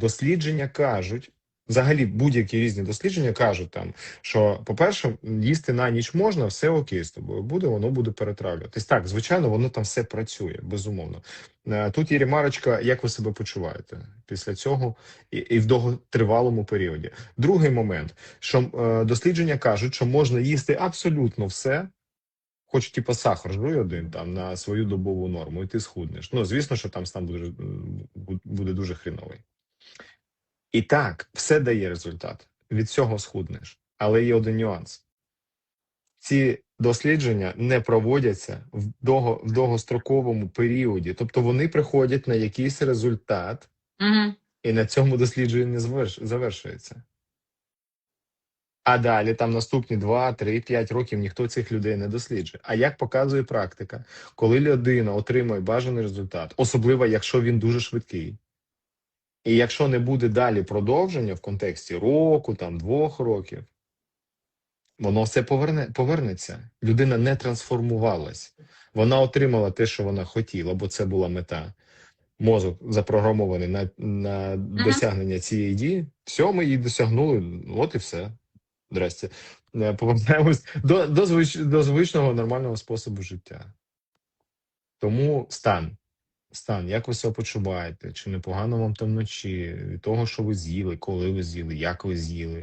Дослідження кажуть, взагалі будь-які різні дослідження кажуть там, що, по-перше, їсти на ніч можна, все окей з тобою буде, воно буде перетравлюватись. Так, звичайно, воно там все працює, безумовно. Е, Тут є ремарочка, як ви себе почуваєте після цього і, і в довготривалому періоді. Другий момент, що е, дослідження кажуть, що можна їсти абсолютно все. Хоч типа сахар жуй один там на свою добову норму, і ти схуднеш. Ну звісно, що там стан буде, буде дуже хреновий. І так, все дає результат. Від цього схуднеш. Але є один нюанс: ці дослідження не проводяться в, довго, в довгостроковому періоді. Тобто вони приходять на якийсь результат, Угу. і на цьому дослідження заверш- завершується. А далі, там наступні 2, 3, 5 років ніхто цих людей не досліджує. А як показує практика, коли людина отримує бажаний результат, особливо якщо він дуже швидкий, і якщо не буде далі продовження в контексті року, там двох років, воно все поверне, повернеться. Людина не трансформувалась. Вона отримала те, що вона хотіла, бо це була мета. Мозок запрограмований на, на досягнення цієї дії. Все, ми її досягнули. От і все. Здрасте. Е, Повертаємось до, до, звич, до звичного нормального способу життя. Тому стан. Стан, як ви себе почуваєте? Чи непогано вам там вночі? Того, що ви з'їли, коли ви з'їли, як ви з'їли?